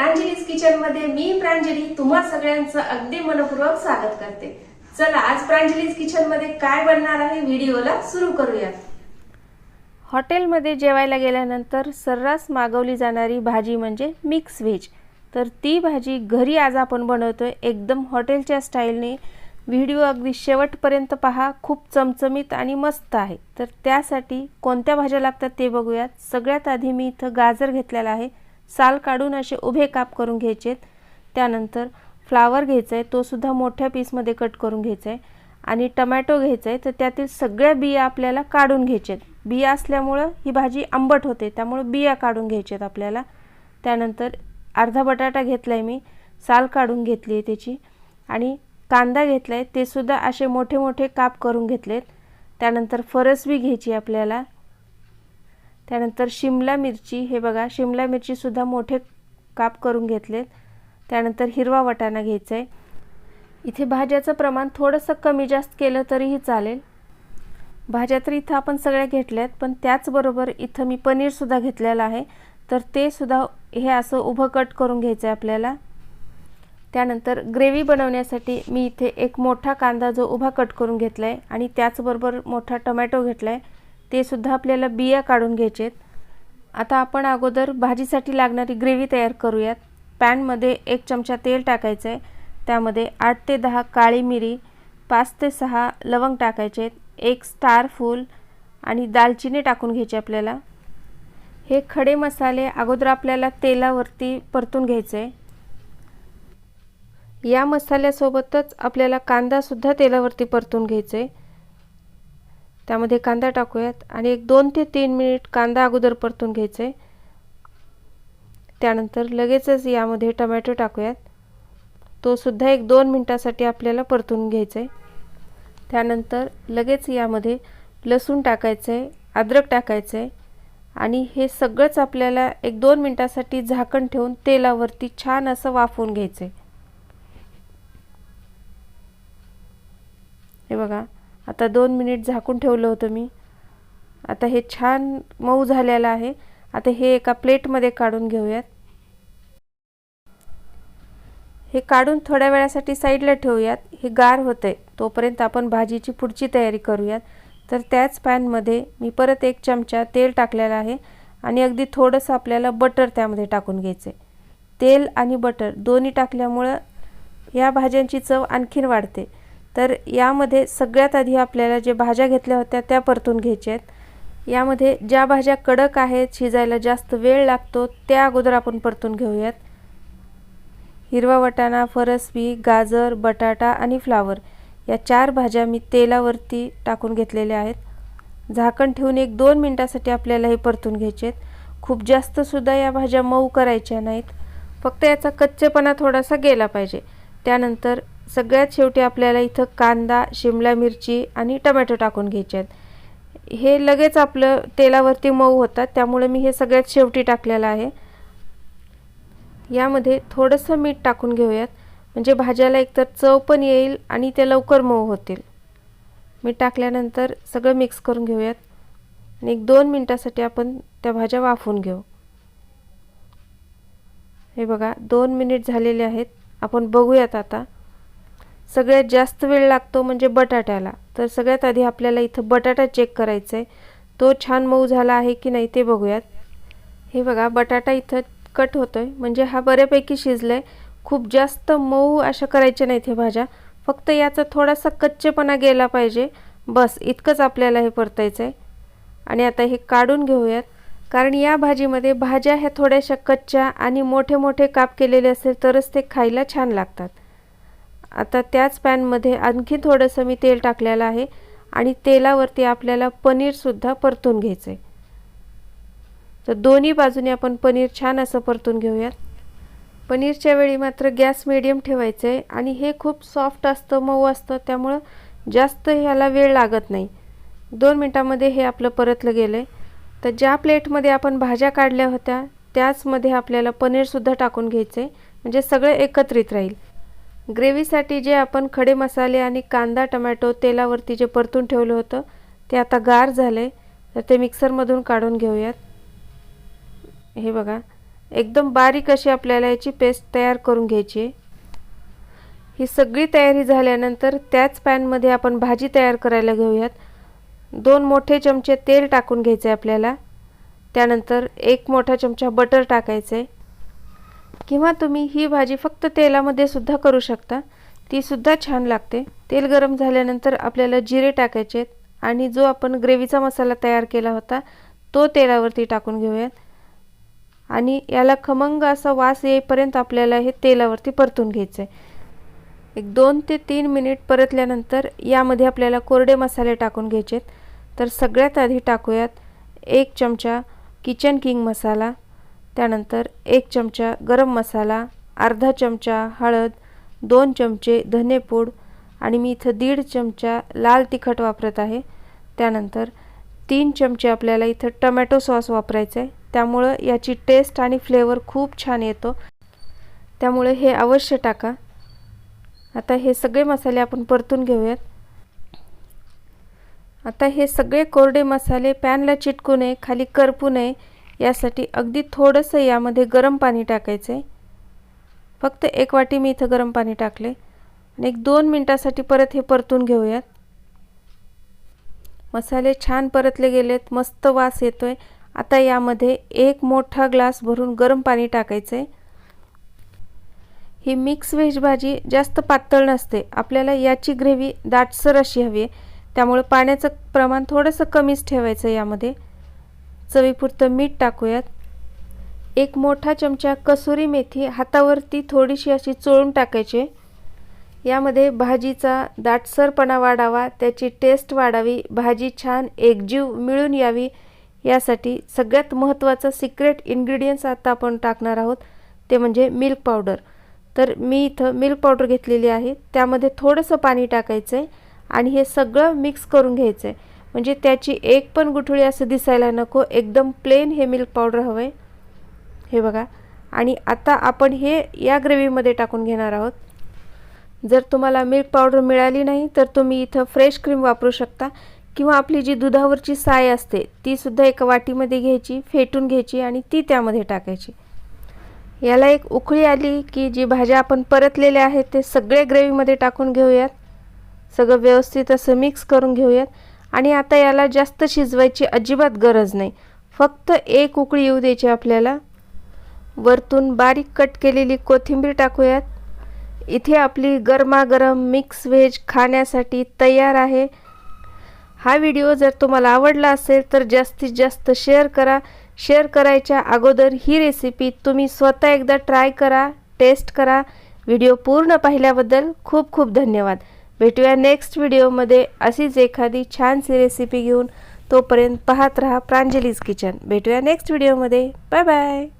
प्रांजलीज किचनमध्ये मी प्रांजली तुम्हा सगळ्यांचं अगदी मनपूर्वक स्वागत करते. चला आज प्रांजलीज किचनमध्ये काय बनणार आहे व्हिडिओला सुरू करूयात. हॉटेलमध्ये जेवायला गेल्यानंतर सर्रास मागवली जाणारी भाजी म्हणजे मिक्स व्हेज तर ती भाजी घरी आज आपण बनवतोय एकदम हॉटेलच्या स्टाईलने. व्हिडिओ अगदी शेवटपर्यंत पहा खूप चमचमीत आणि मस्त आहे. तर त्यासाठी कोणत्या भाज्या लागतात ते बघूयात. सगळ्यात आधी मी इथं गाजर घेतलेला आहे. साल काढून असे उभे काप करून घ्यायचेत. त्यानंतर फ्लावर घ्यायचा आहे तो सुद्धा मोठ्या पीसमध्ये कट करून घ्यायचा आहे आणि टमॅटो घ्यायचा आहे तर त्यातील सगळ्या बिया आपल्याला काढून घ्यायच्यात बिया असल्यामुळं ही भाजी आंबट होते त्यामुळं बिया काढून घ्यायच्यात आपल्याला. त्यानंतर अर्धा बटाटा घेतला आहे मी साल काढून घेतली आहे त्याची. आणि कांदा घेतला आहे ते सुद्धा असे मोठे मोठे काप करून घेतलेत. त्यानंतर फरसबी घ्यायची आपल्याला त्यानंतर शिमला मिरची हे बघा शिमला मिरचीसुद्धा मोठे काप करून घेतलेत. त्यानंतर हिरवा वटाणा घ्यायचा आहे इथे भाज्याचं प्रमाण थोडंसं कमी जास्त केलं तरीही चालेल. भाज्या तर इथं आपण सगळ्या घेतल्यात पण त्याचबरोबर इथं मी पनीरसुद्धा घेतलेलं आहे. तर ते सुद्धा हे असं उभं कट करून घ्यायचं आहे आपल्याला. त्यानंतर ग्रेव्ही बनवण्यासाठी मी इथे एक मोठा कांदा जो उभा कट करून घेतला आहे आणि त्याचबरोबर मोठा टमॅटो घेतला आहे ते सुद्धा आपल्याला बिया काढून घ्यायचेत. आता आपण अगोदर भाजीसाठी लागणारी ग्रेव्ही तयार करूयात. पॅनमध्ये एक चमचा तेल टाकायचं आहे त्यामध्ये आठ ते दहा काळी मिरी पाच ते सहा लवंग टाकायचे आहेत. एक स्टार फूल आणि दालचिनी टाकून घ्यायची आपल्याला. हे खडे मसाले अगोदर आपल्याला तेलावरती परतून घ्यायचे आहे या मसाल्यासोबतच आपल्याला कांदासुद्धा तेलावरती परतून घ्यायचा आहे त्यामध्ये कांदा टाकूयात आणि एक दोन ते तीन मिनिट कांदा अगोदर परतून घ्यायचा आहे त्यानंतर लगेचच यामध्ये टमॅटो टाकूयात. तो सुद्धा एक दोन मिनटासाठी आपल्याला परतून घ्यायचा आहे त्यानंतर लगेच यामध्ये लसूण टाकायचं आहे अद्रक टाकायचं आहे आणि हे सगळंच आपल्याला एक दोन मिनटासाठी झाकण ठेवून तेलावरती छान असं वाफवून घ्यायचं आहे हे बघा आता दोन मिनिट झाकून ठेवलं होतं मी. आता हे छान मऊ झालेलं आहे. आता हे एका प्लेटमध्ये काढून घेऊयात. हे काढून थोड्या वेळासाठी साईडला ठेवूयात. हे गार होतं आहे तोपर्यंत आपण भाजीची पुढची तयारी करूयात. तर त्याच पॅनमध्ये मी परत एक चमचा तेल टाकलेला आहे आणि अगदी थोडंसं आपल्याला बटर त्यामध्ये टाकून घ्यायचं आहे तेल आणि बटर दोन्ही टाकल्यामुळं या भाज्यांची चव आणखीन वाढते. तर यामध्ये सगळ्यात आधी आपल्याला जे भाज्या घेतल्या होत्या त्या परतून घ्यायच्या आहेत. यामध्ये ज्या भाज्या कडक आहेत शिजायला जास्त वेळ लागतो त्या अगोदर आपण परतून घेऊयात. हिरवा वटाणा फरसबी गाजर बटाटा आणि फ्लावर या चार भाज्या मी तेलावरती टाकून घेतलेल्या आहेत. झाकण ठेवून एक दोन मिनटासाठी आपल्याला हे परतून घ्यायचे आहेत. खूप जास्तसुद्धा या भाज्या मऊ करायच्या नाहीत. फक्त याचा कच्चेपणा थोडासा गेला पाहिजे. त्यानंतर सगळ्यात शेवटी आपल्याला इथं कांदा शिमला मिरची आणि टमॅटो टाकून घ्यायचे आहेत. हे लगेच आपलं तेलावरती मऊ होतात त्यामुळे मी हे सगळ्यात शेवटी टाकलेलं आहे. यामध्ये थोडंसं मीठ टाकून घेऊयात. म्हणजे भाज्याला एकतर चव पण येईल आणि ते लवकर मऊ होतील. मीठ टाकल्यानंतर सगळं मिक्स करून घेऊयात. आणि एक दोन मिनटासाठी आपण त्या भाज्या वाफून घेऊ. हे बघा दोन मिनिट झालेले आहेत. आपण बघूयात आता. सगळ्यात जास्त वेळ लागतो म्हणजे बटाट्याला. तर सगळ्यात आधी आपल्याला इथं बटाटा चेक करायचा आहे तो छान मऊ झाला आहे की नाही ते बघूयात. हे बघा बटाटा इथं कट होतो आहे म्हणजे हा बऱ्यापैकी शिजला आहे खूप जास्त मऊ अशा करायच्या नाहीत हे भाज्या. फक्त याचा थोडासा कच्चेपणा गेला पाहिजे. बस इतकंच आपल्याला हे परतायचं आहे आणि आता हे काढून घेऊयात. कारण या भाजीमध्ये भाज्या ह्या थोड्याशा कच्च्या आणि मोठे मोठे काप केलेले असेल तरच ते खायला छान लागतात. आता त्याच पॅनमध्ये आणखी थोडंसं मी तेल टाकलेलं आहे आणि तेलावरती आपल्याला पनीरसुद्धा परतून घ्यायचं आहे तर दोन्ही बाजूने आपण पनीर छान असं परतून घेऊयात. पनीरच्या वेळी मात्र गॅस मिडियम ठेवायचं आहे आणि हे खूप सॉफ्ट असतं मऊ असतं त्यामुळं जास्त ह्याला वेळ लागत नाही. दोन मिनटामध्ये हे आपलं परतलं गेलं आहे तर ज्या प्लेटमध्ये आपण भाज्या काढल्या होत्या त्याचमध्ये आपल्याला पनीरसुद्धा टाकून घ्यायचं आहे म्हणजे सगळं एकत्रित राहील. ग्रेव्हीसाठी जे आपण खडे मसाले आणि कांदा टमॅटो तेलावरती जे परतून ठेवलं होतं ते आता गार झाले तर ते मिक्सरमधून काढून घेऊयात. हे बघा एकदम बारीक अशी आपल्याला याची पेस्ट तयार करून घ्यायची आहे. ही सगळी तयारी झाल्यानंतर त्याच पॅनमध्ये आपण भाजी तयार करायला घेऊयात. दोन मोठे चमचे तेल टाकून घ्यायचे आपल्याला. त्यानंतर एक मोठा चमचा बटर टाकायचं आहे किंवा तुम्ही ही भाजी फक्त तेलामध्ये सुद्धा करू शकता. ती सुद्धा छान लागते. तेल गरम झाल्यानंतर आपल्याला जिरे टाकायचे आणि जो आपण ग्रेव्हीचा मसाला तयार केला होता तो तेलावरती टाकून घेऊयात. आणि याला खमंग असा वास येईपर्यंत आपल्याला हे तेलावरती परतून घ्यायचं आहे एक दोन ते तीन मिनिट परतल्यानंतर यामध्ये आपल्याला कोरडे मसाले टाकून घ्यायचे आहेत तर सगळ्यात आधी टाकूयात एक चमचा किचन किंग मसाला. त्यानंतर एक चमचा गरम मसाला अर्धा चमचा हळद दोन चमचे धनेपूड आणि मी इथं दीड चमचा लाल तिखट वापरत आहे. त्यानंतर तीन चमचे आपल्याला इथं टमॅटो सॉस वापरायचं आहे त्यामुळं याची टेस्ट आणि फ्लेवर खूप छान येतो. त्यामुळे हे अवश्य टाका. आता हे सगळे मसाले आपण परतून घेऊयात. आता हे सगळे कोरडे मसाले पॅनला चिटकू नये खाली करपू नये यासाठी अगदी थोडंसं यामध्ये गरम पाणी टाकायचं आहे फक्त एक वाटी मी इथं गरम पाणी टाकले आणि एक दोन मिनटासाठी परत हे परतून घेऊयात. मसाले छान परतले गेलेत मस्त वास येतो आहे आता यामध्ये एक मोठा ग्लास भरून गरम पाणी टाकायचं आहे ही मिक्स व्हेज भाजी जास्त पातळ नसते. आपल्याला याची ग्रेव्ही दाटसर अशी हवी आहे. त्यामुळे पाण्याचं प्रमाण थोडंसं कमीच ठेवायचं यामध्ये. चवीपुरतं मीठ टाकूयात. एक मोठा चमचा कसुरी मेथी हातावरती थोडीशी अशी चोळून टाकायची. यामध्ये भाजीचा दाटसरपणा वाढावा त्याची टेस्ट वाढावी भाजी छान एकजीव मिळून यावी यासाठी सगळ्यात महत्त्वाचं सिक्रेट इन्ग्रेडियंट्स आता आपण टाकणार आहोत ते म्हणजे मिल्क पावडर तर मी इथं मिल्क पावडर घेतलेली आहे त्यामध्ये थोडंसं पाणी टाकायचं आहे आणि हे सगळं मिक्स करून घ्यायचं आहे म्हणजे त्याची एक पण गुठळी असं दिसायला नको. एकदम प्लेन हे मिल्क पावडर हवं आहे हे बघा. आणि आता आपण हे या ग्रेव्हीमध्ये टाकून घेणार आहोत. जर तुम्हाला मिल्क पावडर मिळाली नाही तर तुम्ही इथं फ्रेश क्रीम वापरू शकता. किंवा आपली जी दुधावरची साय असते तीसुद्धा एका वाटीमध्ये घ्यायची फेटून घ्यायची आणि ती त्यामध्ये टाकायची. याला एक उकळी आली की जी भाज्या आपण परतलेल्या आहेत ते सगळे ग्रेव्हीमध्ये टाकून घेऊयात. सगळं व्यवस्थित असं मिक्स करून घेऊयात. आणि आता याला जास्त शिजवायची अजिबात गरज नाही. फक्त एक उकळी येऊ द्यायची आपल्याला. वरतून बारीक कट केलेली कोथिंबीर टाकूयात. इथे आपली गरमागरम मिक्स व्हेज खाण्यासाठी तयार आहे. हा व्हिडिओ जर तुम्हाला आवडला असेल तर जास्तीत जास्त शेअर करा. शेअर करायच्या अगोदर ही रेसिपी तुम्ही स्वतः एकदा ट्राय करा टेस्ट करा. व्हिडिओ पूर्ण पाहिल्याबद्दल खूप खूप धन्यवाद. भेटूया नेक्स्ट व्हिडिओमध्ये अशीच एखादी छानशी रेसिपी घेऊन तोपर्यंत पाहत राहा प्रांजलीज किचन भेटूया नेक्स्ट व्हिडिओमध्ये बाय बाय